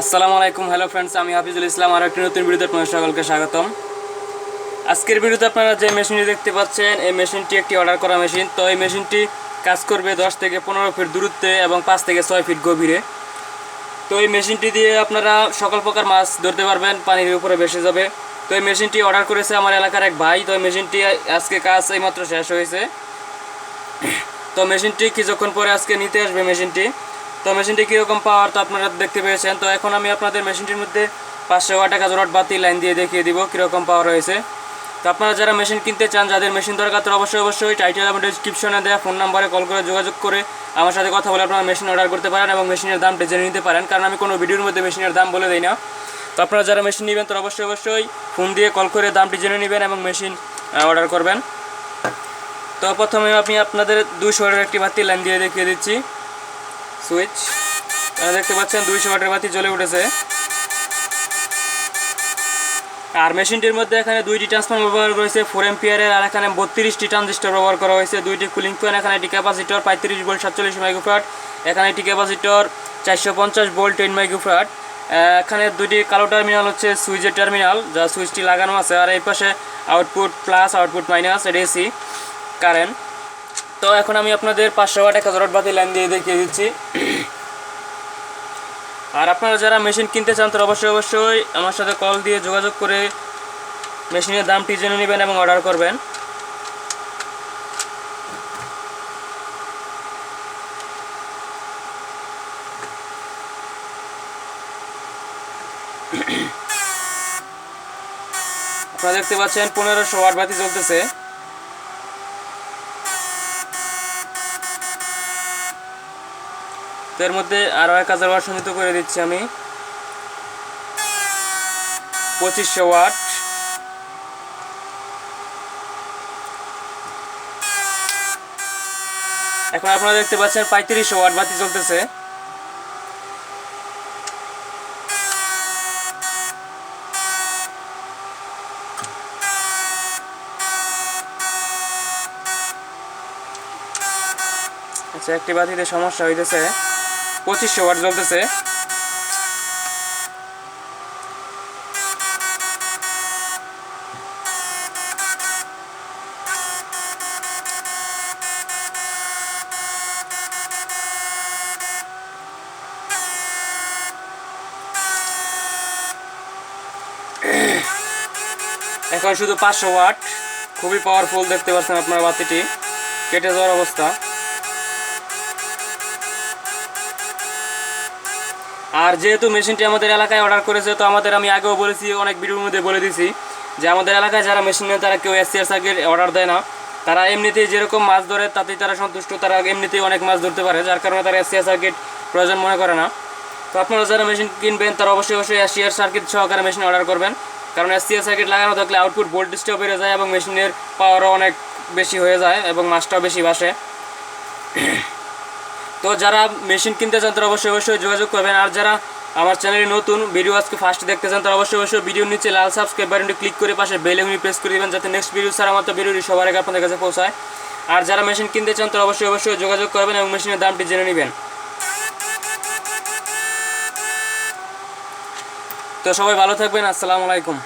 আসসালামু আলাইকুম hello friends আমি হাফিজুল ইসলাম, আর একটি নতুন ভিডিওতে আপনাদের সকলকে স্বাগতম। আজকের ভিডিওতে আপনারা যে মেশিনটি দেখতে পাচ্ছেন, এই মেশিনটি একটি অর্ডার করা মেশিন তো এই মেশিনটি কাজ করবে দশ থেকে পনেরো ফিট দূরত্বে এবং পাঁচ থেকে ছয় ফিট গভীরে। তো এই মেশিনটি দিয়ে আপনারা সকল প্রকার মাছ ধরতে পারবেন, পানির উপরে ভেসে যাবে। তো এই মেশিনটি অর্ডার করেছে আমার এলাকার এক ভাই। তো এই মেশিনটি আজকে কাজ এইমাত্র শেষ হয়েছে। তো মেশিনটি কিছুক্ষণ পরে আজকে নিতে আসবে মেশিনটি তো মেশিনটি কীরকম পাওয়ার তো আপনারা দেখতে পেয়েছেন। তো এখন আমি আপনাদের মেশিনটির মধ্যে পাঁচশো ওয়াট এক হাজার বাতি লাইন দিয়ে দেখিয়ে দিব কীরকম পাওয়ার রয়েছে। তো আপনারা যারা মেশিন কিনতে চান, যাদের মেশিন দরকার তো অবশ্যই অবশ্যই টাইটেল এবং ডিসক্রিপশনে দেওয়া ফোন নাম্বারে কল করে যোগাযোগ করে আমার সাথে কথা বলে আপনারা মেশিন অর্ডার করতে পারেন এবং মেশিনের দামটা জেনে নিতে পারেন। কারণ আমি কোনো ভিডিওর মধ্যে মেশিনের দাম বলে দিই না। তো আপনারা যারা মেশিন নেবেন তো অবশ্যই অবশ্যই ফোন দিয়ে কল করে দামটি জেনে নেবেন এবং মেশিন অর্ডার করবেন। তো প্রথমে আমি আপনাদের ওয়াটের একটি বাতি লাইন দিয়ে দেখিয়ে দিচ্ছি। সুইচ দেখতে পাচ্ছেন দুইশো ওয়াটের বাতি জ্বলে উঠেছে। আর মেশিনটির মধ্যে এখানে দুইটি ট্রান্সফর্মার ব্যবহার রয়েছে ফোর এম্পিয়ারের আর এখানে বত্রিশটি ট্রানজিস্টর ব্যবহার করা হয়েছে। দুইটি কুলিং ফ্যান এখানে একটি ক্যাপাসিটর পঁয়ত্রিশ ভোল্ট সাতচল্লিশ মাইক্রোফ্রাট এখানে একটি ক্যাপাসিটর চারশো পঞ্চাশ ভোল্ট টেন মাইক্রোফ্রাট এখানে দুইটি কালো টার্মিনাল হচ্ছে সুইচের টার্মিনাল যা সুইচটি লাগানো আছে। আর এই পাশে আউটপুট প্লাস আউটপুট মাইনাস এটা এসি কারেন্ট তো এখন আমি আপনাদের পাঁচশো ওয়াট এক হাজার বাতি লাইন দিয়ে দেখিয়ে দিচ্ছি। আর আপনারা যারা মেশিন কিনতে চান, তারা অবশ্যই অবশ্যই আমার সাথে কল দিয়ে যোগাযোগ করে মেশিনের দামটি জেনে নেবেন এবং অর্ডার করবেন। আপনারা দেখতে পাচ্ছেন, পনেরোশো ওয়াট বাতি চলতেছে তো এর মধ্যে আরও এক হাজার ওয়াট সংযুক্ত করে দিচ্ছি আমি। পঁচিশশো ওয়াট। এখন আপনারা দেখতে পাচ্ছেন পঁয়ত্রিশশো ওয়াট বাতি চলতেছে আচ্ছা একটি বাতিতে সমস্যা হইতেছে। পঁচিশশো ওয়াট জ্বলতেছে। এখন শুধু পাঁচশো ওয়াট। খুবই পাওয়ারফুল দেখতে পাচ্ছেন আপনার বাতিটি। কেটে যাওয়ার অবস্থা। আর যেহেতু মেশিনটি আমাদের এলাকায় অর্ডার করেছে, তো আমাদের আমি আগেও বলেছি, অনেক ভিডিওর মধ্যে বলে দিছি যে আমাদের এলাকায় যারা মেশিন নেয়, তারা কেউ এসসিআর সার্কিট অর্ডার দেয় না। তারা এমনিতেই যেরকম মাছ ধরে, তাতেই তারা সন্তুষ্ট। তারা এমনিতেই অনেক মাছ ধরতে পারে, যার কারণে তারা এসসিআর সার্কিট প্রয়োজন মনে করে না। তো আপনারা যারা মেশিন কিনবেন, তারা অবশ্যই অবশ্যই এসসিআর সার্কিট সহকারে মেশিন অর্ডার করবেন। কারণ এসসিআর সার্কিট লাগানো থাকলে আউটপুট ভোল্টেজটাও বেড়ে যায় এবং মেশিনের পাওয়ারও অনেক বেশি হয়ে যায় এবং মাছটাও বেশি বাসে তো যারা মেশিন কিনতে চান তারা অবশ্যই অবশ্যই যোগাযোগ করবেন। আর যারা আমার চ্যানেলে নতুন, ভিডিও আজকে ফার্স্ট দেখতে চান তারা অবশ্যই অবশ্যই ভিডিওর নিচে লাল সাবস্ক্রাইব বাটনটি ক্লিক করে পাশে বেল এমনি প্রেস করে দেবেন যাতে নেক্সট ভিডিও ছাড়া মাত্র ভিডিওটি সবার আগে আপনাদের কাছে পৌঁছায়। আর যারা মেশিন কিনতে চান তারা অবশ্যই অবশ্যই যোগাযোগ করবেন এবং মেশিনের দামটি জেনে নেবেন। তো সবাই ভালো থাকবেন, আসসালামু আলাইকুম।